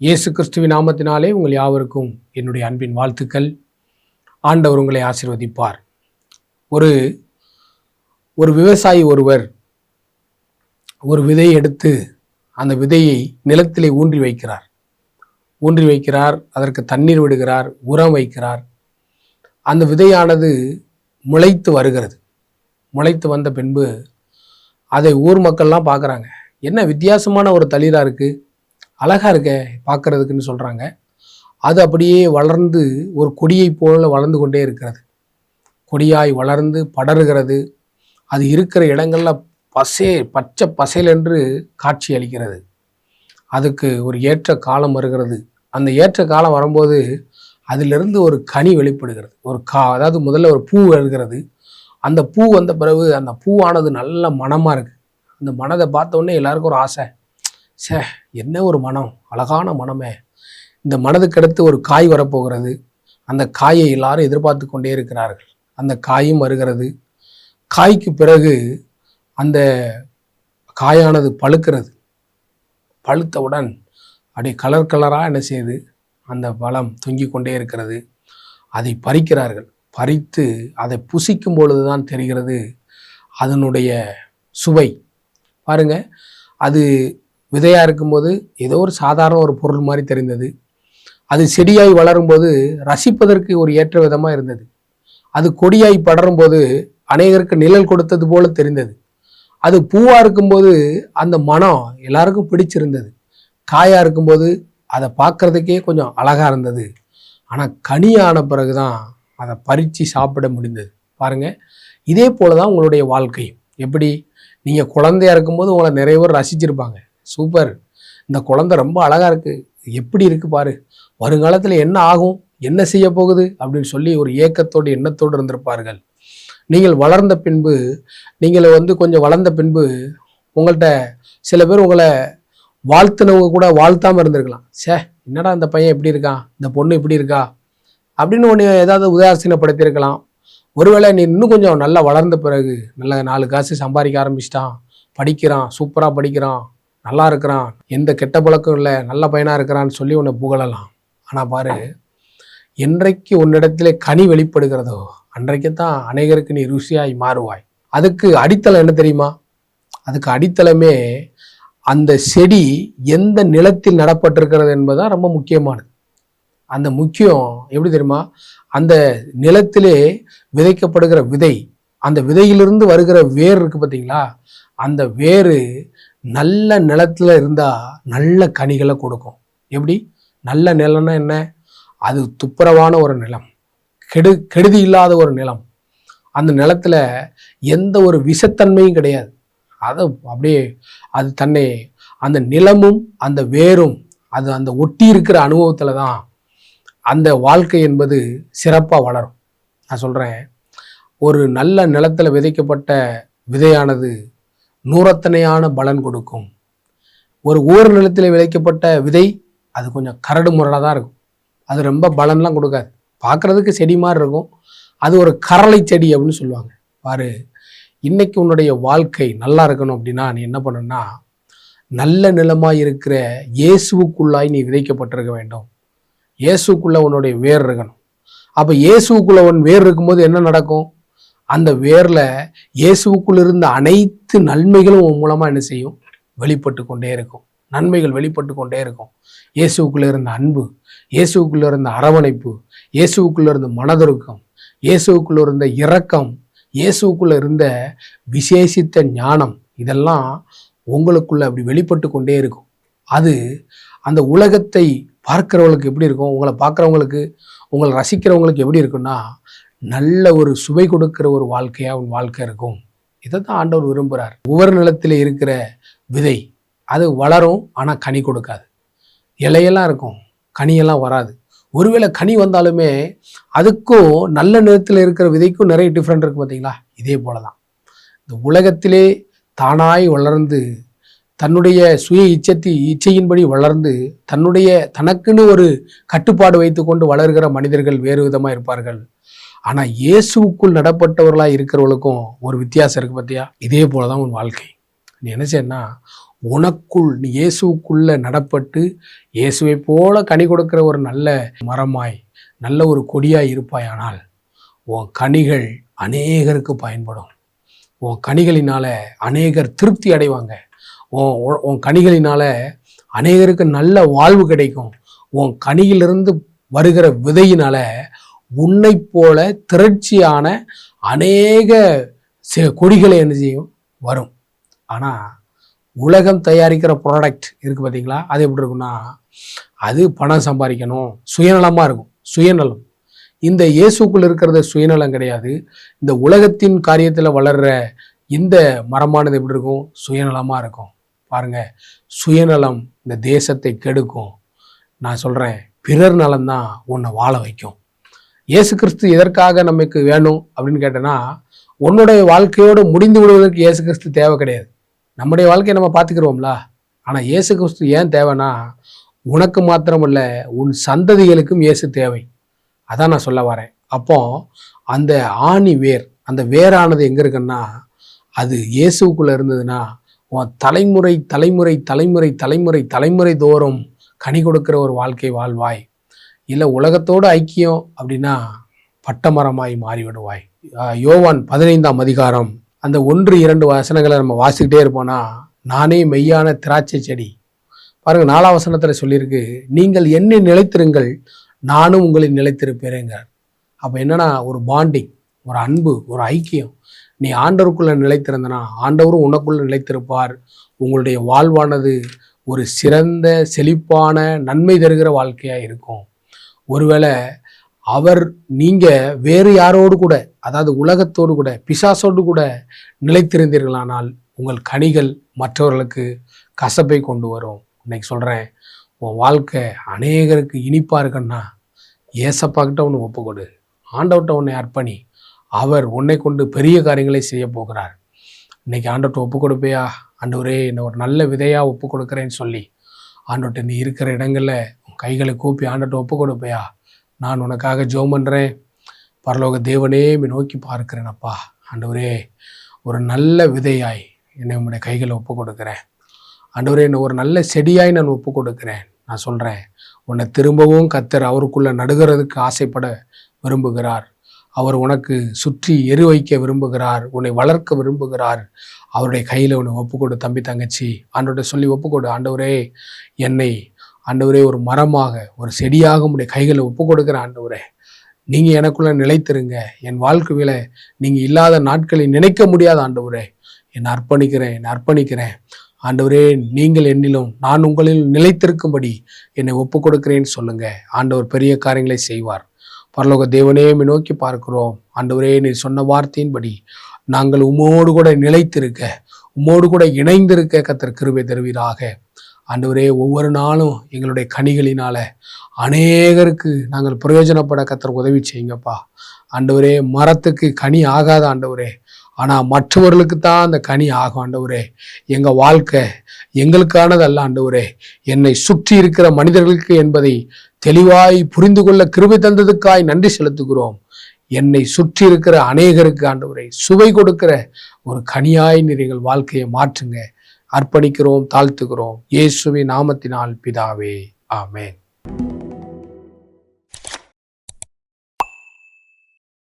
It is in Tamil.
இயேசு கிறிஸ்துவின் நாமத்தினாலே உங்கள் யாவருக்கும் என்னுடைய அன்பின் வாழ்த்துக்கள். ஆண்டவர் உங்களை ஆசிர்வதிப்பார். ஒரு ஒரு விவசாயி ஒருவர் ஒரு விதையை எடுத்து அந்த விதையை நிலத்திலே ஊன்றி வைக்கிறார். ஊன்றி வைக்கிறார் அதற்கு தண்ணீர் விடுகிறார் உரம் வைக்கிறார். அந்த விதையானது முளைத்து வருகிறது. முளைத்து வந்த பின்பு அதை ஊர் மக்கள்லாம் பார்க்குறாங்க. என்ன வித்தியாசமான ஒரு தளிராக இருக்குது அழகாக இருக்கே பார்க்கறதுக்குன்னு சொல்கிறாங்க அது அப்படியே வளர்ந்து ஒரு கொடியை போல வளர்ந்து கொண்டே இருக்கிறது. கொடியாய் வளர்ந்து படருகிறது. அது இருக்கிற இடங்களில் பசே பச்சை பசேல் என்று காட்சி அளிக்கிறது. அதுக்கு ஒரு ஏற்ற காலம் வருகிறது. அந்த ஏற்ற காலம் வரும்போது அதிலிருந்து ஒரு கனி வெளிப்படுகிறது. ஒரு கா அதாவது முதல்ல ஒரு பூ வருகிறது. அந்த பூ வந்த பிறகு அந்த பூவானது நல்ல மனமாக இருக்குது அந்த மனதை பார்த்தோன்னே எல்லாருக்கும் ஒரு ஆசை. சே என்ன ஒரு மனம் அழகான மனமே. இந்த மனதுக்கு அடுத்து ஒரு காய் வரப்போகிறது. அந்த காயை எல்லாரும் எதிர்பார்த்து கொண்டே இருக்கிறார்கள். அந்த காயும் வருகிறது. காய்க்கு பிறகு அந்த காயானது பழுக்கிறது. பழுத்தவுடன் அப்படியே கலர் கலராக என்ன செய்யுது அந்த பழம் தொங்கிக் கொண்டே இருக்கிறது. அதை பறிக்கிறார்கள். பறித்து அதை புசிக்கும் பொழுது தான் தெரிகிறது அதனுடைய சுவை. பாருங்க அது விதையாக இருக்கும்போது ஏதோ ஒரு சாதாரண ஒரு பொருள் மாதிரி தெரிந்தது. அது செடியாய் வளரும்போது ரசிப்பதற்கு ஒரு ஏற்ற விதமாக இருந்தது. அது கொடியாய் படரும்போது அநேகருக்கு நிழல் கொடுத்தது போல தெரிந்தது. அது பூவாக இருக்கும்போது அந்த மனம் எல்லாருக்கும் பிடிச்சிருந்தது. காயாக இருக்கும்போது அதை பார்க்கறதுக்கே கொஞ்சம் அழகாக இருந்தது. ஆனால் கனியான பிறகுதான் அதை பறித்து சாப்பிட முடிந்தது. பாருங்கள் இதே போல தான் உங்களுடைய வாழ்க்கையும். எப்படி? நீங்கள் குழந்தையா இருக்கும்போது உங்களை நிறைய பேர் ரசிச்சிருப்பாங்க. சூப்பர். இந்த குழந்தை ரொம்ப அழகாக இருக்குது எப்படி இருக்குது பாரு. வருங்காலத்தில் என்ன ஆகும்? என்ன செய்ய போகுது? அப்படின்னு சொல்லி ஒரு ஏக்கத்தோடு எண்ணத்தோடு இருந்திருப்பார்கள். நீங்கள் வளர்ந்த பின்பு நீங்கள் வந்து கொஞ்சம் வளர்ந்த பின்பு உங்கள்கிட்ட சில பேர் உங்களை வாழ்த்துனவங்க கூட வாழ்த்தாமல் இருந்திருக்கலாம். சே என்னடா இந்த பையன் எப்படி இருக்கான்? இந்த பொண்ணு இப்படி இருக்கா? அப்படின்னு ஒன்று ஏதாவது உதாசீனப்படுத்தியிருக்கலாம். ஒருவேளை நீ இன்னும் கொஞ்சம் நல்லா வளர்ந்த பிறகு நல்ல நாலு காசு சம்பாதிக்க ஆரம்பிச்சிட்டான். படிக்கிறான் சூப்பராக படிக்கிறான். நல்லா இருக்கிறான் எந்த கெட்ட பழக்கம் இல்லை நல்ல பையனாக இருக்கிறான்னு சொல்லி உன்னை புகழலாம். ஆனால் பாரு என்றைக்கு உன்னிடத்திலே கனி வெளிப்படுகிறதோ அன்றைக்கு தான் அநேகருக்கு நீ ருசியாய் மாறுவாய். அதுக்கு அடித்தளம் என்ன தெரியுமா? அதுக்கு அடித்தளமே அந்த செடி எந்த நிலத்தில் நடப்பட்டிருக்கிறது என்பதுதான் ரொம்ப முக்கியமானது. அந்த முக்கியம் எப்படி தெரியுமா? அந்த நிலத்திலே விதைக்கப்படுகிற விதை அந்த விதையிலிருந்து வருகிற வேர் இருக்குது பார்த்தீங்களா அந்த வேறு நல்ல நிலத்தில் இருந்தால் நல்ல கனிகளை கொடுக்கும். எப்படி? நல்ல நிலம்னா என்ன? அது துப்புரவான ஒரு நிலம். கெடு கெடுதி இல்லாத ஒரு நிலம். அந்த நிலத்தில் எந்த ஒரு விஷத்தன்மையும் கிடையாது. அதை அப்படியே அது தன்னை அந்த நிலமும் அந்த வேரும் அது அந்த ஒட்டி இருக்கிற அனுபவத்தில் தான் அந்த வாழ்க்கை என்பது சிறப்பாக வளரும். நான் சொல்கிறேன் ஒரு நல்ல நிலத்தில் விதைக்கப்பட்ட விதையானது நூறத்தனையான பலன் கொடுக்கும். ஒரு ஊர் நிலத்தில் விதைக்கப்பட்ட விதை அது கொஞ்சம் கரடு முரடாக தான் இருக்கும். அது ரொம்ப பலன்லாம் கொடுக்காது. பார்க்குறதுக்கு செடி மாதிரி இருக்கும். அது ஒரு கரளை செடி அப்படின்னு சொல்லுவாங்க. பாரு இன்னைக்கு உன்னுடைய வாழ்க்கை நல்லா இருக்கணும் அப்படின்னா நீ என்ன பண்ணணும்னா நல்ல நிலமாக இருக்கிற இயேசுவுக்குள்ளாய் நீ விதைக்கப்பட்டிருக்க வேண்டும். இயேசுக்குள்ளே உன்னுடைய வேர் இருக்கணும். அப்போ இயேசுக்குள்ளே உன் வேர் இருக்கும்போது என்ன நடக்கும்? அந்த வேர்ல இயேசுக்குள் இருந்த அனைத்து நன்மைகளும் உன் மூலமா என்ன செய்யும்? வெளிப்பட்டு கொண்டே இருக்கும். நன்மைகள் வெளிப்பட்டு கொண்டே இருக்கும். இயேசுக்குள்ள இருந்த அன்பு இயேசுக்குள்ள இருந்த அரவணைப்பு இயேசுக்குள்ள இருந்த மனதுருக்கம் இயேசுக்குள்ள இருந்த இரக்கம் இயேசுக்குள்ள இருந்த விசேஷித்த ஞானம் இதெல்லாம் உங்களுக்குள்ள அப்படி வெளிப்பட்டு கொண்டே இருக்கும். அது அந்த உலகத்தை பார்க்கிறவங்களுக்கு எப்படி இருக்கும்? உங்களை பார்க்குறவங்களுக்கு உங்களை ரசிக்கிறவங்களுக்கு எப்படி இருக்குன்னா நல்ல ஒரு சுவை கொடுக்கிற ஒரு வாழ்க்கையாக உன் வாழ்க்கை இருக்கும். இதை தான் ஆண்டவர் விரும்புகிறார் ஒவ்வொரு நிலத்தில் இருக்கிற விதை அது வளரும் ஆனால் கனி கொடுக்காது. இலையெல்லாம் இருக்கும் கனியெல்லாம் வராது. ஒருவேளை கனி வந்தாலுமே அதுக்கும் நல்ல நிலத்தில் இருக்கிற விதைக்கும் நிறைய டிஃப்ரெண்ட் இருக்குது பார்த்தீங்களா இதே போல தான் இந்த உலகத்திலே தானாய் வளர்ந்து தன்னுடைய சுய இச்சத்தி இச்சையின்படி வளர்ந்து தன்னுடைய தனக்குன்னு ஒரு கட்டுப்பாடு வைத்துக்கொண்டு வளர்கிற மனிதர்கள் வேறு விதமாக இருப்பார்கள். ஆனால் இயேசுவுக்குள் நடப்பட்டவர்களாக இருக்கிறவங்களுக்கும் ஒரு வித்தியாசம் இருக்குது பார்த்தியா இதே போல தான் உன் வாழ்க்கை. நீ என்ன செய்யணும்னா உனக்குள் நீ இயேசுக்குள்ளே நடப்பட்டு இயேசுவை போல கனி கொடுக்குற ஒரு நல்ல மரமாய் நல்ல ஒரு கொடியாய் இருப்பாயானால் உன் கனிகள் அநேகருக்கு பயன்படும். உன் கனிகளினால் அநேகர் திருப்தி அடைவாங்க. உன் உன்- உன் அநேகருக்கு நல்ல வாழ்வு கிடைக்கும். உன் கனியிலிருந்து வருகிற விதையினால உன்னை போல திரட்சியான அநேக கொடிகளை என்ன செய்யும்? வரும். ஆனால் உலகம் தயாரிக்கிற ப்ராடக்ட் இருக்குது பார்த்தீங்களா அது எப்படி இருக்குன்னா அது பணம் சம்பாதிக்கணும். சுயநலமாக இருக்கும். சுயநலம். இந்த இயேசுக்குள் இருக்கிறத சுயநலம் கிடையாது. இந்த உலகத்தின் காரியத்தில் வளர்கிற இந்த மரமானது எப்படி இருக்கும்? சுயநலமாக இருக்கும். பாருங்க. சுயநலம் இந்த தேசத்தை கெடுக்கும். நான் சொல்கிறேன் பிறர் நலம்தான் உன்னை வாழ வைக்கும். இயேசு கிறிஸ்து எதற்காக நமக்கு வேணும் அப்படின்னு கேட்டேன்னா உன்னுடைய வாழ்க்கையோடு முடிந்து விடுவதற்கு இயேசு கிறிஸ்து தேவை கிடையாது. நம்முடைய வாழ்க்கையை நம்ம பார்த்துக்கிறோம்ல. ஆனால் இயேசு கிறிஸ்து ஏன் தேவைன்னா உனக்கு மாத்திரமல்ல உன் சந்ததிகளுக்கும் இயேசு தேவை. அதான் நான் சொல்ல வரேன். அப்போ அந்த ஆணி வேர் அந்த வேரானது எங்கே இருக்குன்னா அது இயேசுக்குள்ளே இருந்ததுன்னா உன் தலைமுறை தலைமுறை தலைமுறை தலைமுறை தலைமுறை தோறும் கனி கொடுக்கிற ஒரு வாழ்க்கை வாழ்வாய். இல்லை உலகத்தோடு ஐக்கியம் அப்படின்னா பட்டமரமாய் மாறிவிடுவாய். யோவான் பதினைந்தாம் அதிகாரம் அந்த ஒன்று இரண்டு வசனங்களை நம்ம வாசிக்கிட்டே இருப்போம்னா நானே மெய்யான திராட்சை செடி. பாருங்கள் நாலாம் வசனத்தில் சொல்லியிருக்கு நீங்கள் என்னை நிலைத்திருங்கள் நானும் உங்களை நிலைத்திருப்பேறேங்கிறார் அப்போ என்னன்னா ஒரு பாண்டிங் ஒரு அன்பு ஒரு ஐக்கியம். நீ ஆண்டவருக்குள்ளே நிலைத்திருந்தனா ஆண்டவரும் உனக்குள்ளே நிலைத்திருப்பார். உங்களுடைய வாழ்வானது ஒரு சிறந்த செழிப்பான நன்மை தருகிற வாழ்க்கையாக இருக்கும். ஒருவேளை அவர் நீங்கள் வேறு யாரோடு கூட அதாவது உலகத்தோடு கூட பிசாசோடு கூட நிலைத்திருந்தீர்களானால் உங்கள் கனிகள் மற்றவர்களுக்கு கசப்பை கொண்டு வரும். இன்னைக்கு சொல்கிறேன் உன் வாழ்க்கை அநேகருக்கு இனிப்பாக இருக்குன்னா ஏசப்பாக்கிட்ட ஒன்று ஒப்புக்கொடு. ஆண்டவர்கிட்ட உன்னை அர்ப்பணி. அவர் உன்னை கொண்டு பெரிய காரியங்களை செய்ய போகிறார். இன்னைக்கு ஆண்டவர்கிட்ட ஒப்பு கொடுப்பையா? ஆண்டவரே என்னை ஒரு நல்ல விதையாக ஒப்பு கொடுக்குறேன்னு சொல்லி ஆண்டவர்கிட்ட நீ இருக்கிற இடங்களில் கைகளை கூப்பி ஆண்டவர்கிட்ட ஒப்பு கொடுப்பையா? நான் உனக்காக ஜோ பண்ணுறேன் பரலோக தேவனே நோக்கி பார்க்கிறேன் அப்பா. ஆண்டவரே ஒரு நல்ல விதையாய் என்னை உம்முடைய கைகளை ஒப்பு கொடுக்குறேன். ஆண்டவரே என்னை ஒரு நல்ல செடியாய் நான் ஒப்பு கொடுக்குறேன். நான் சொல்கிறேன் உன்னை திரும்பவும் கத்தர் அவருக்குள்ளே நடுகிறதுக்கு ஆசைப்பட விரும்புகிறார். அவர் உனக்கு சுற்றி எரு வைக்க விரும்புகிறார் உன்னை வளர்க்க விரும்புகிறார். அவருடைய கையில் உன்னை ஒப்புக்கொடு தம்பி தங்கச்சி. ஆண்டோட சொல்லி ஒப்புக்கொடு ஆண்டவரே என்னை ஆண்டவரே ஒரு மரமாக ஒரு செடியாக உடைய கைகளை ஒப்பு கொடுக்குற ஆண்டவரே நீங்கள் எனக்குள்ளே நிலைத்திருங்க. என் வாழ்க்கையில் நீங்கள் இல்லாத நாட்களை நினைக்க முடியாத ஆண்டவரே என்னை அர்ப்பணிக்கிறேன் என்னை அர்ப்பணிக்கிறேன். ஆண்டவரே நீங்கள் என்னிலும் நான் உங்களில் நிலைத்திருக்கும்படி என்னை ஒப்பு கொடுக்கிறேன்னு சொல்லுங்கள் ஆண்டவர் பெரிய காரியங்களை செய்வார். பரலோக தேவனே நோக்கி பார்க்கிறோம். ஆண்டவரே நீ சொன்ன வார்த்தையின்படி நாங்கள் உம்மோடு கூட நிலைத்திருக்க உம்மோடு கூட இணைந்திருக்க கத்தர் கிருபை தருவீராக. ஆண்டவரே ஒவ்வொரு நாளும் எங்களுடைய கனிகளினால அநேகருக்கு நாங்கள் பிரயோஜனப்பட கத்தர் உதவி செய்யுங்கப்பா. ஆண்டவரே மரத்துக்கு கனி ஆகாத ஆண்டவரே ஆனால் மற்றவர்களுக்கு தான் அந்த கனி ஆகும் ஆண்டவரே. எங்கள் வாழ்க்கை எங்களுக்கானது அல்ல ஆண்டவரே. என்னை சுற்றி இருக்கிற மனிதர்களுக்கு என்பதை தெளிவாய் புரிந்து கொள்ள கிருபை தந்ததுக்காய் நன்றி செலுத்துகிறோம். என்னை சுற்றி இருக்கிற அநேகருக்கு ஆண்டவரை சுவை கொடுக்கிற ஒரு கனியாய் நீர் எங்கள் வாழ்க்கையை மாற்றுங்க. அர்ப்பணிக்கிறோம் தாழ்த்துகிறோம் இயேசுவின் நாமத்தினால் பிதாவே. ஆமேன்.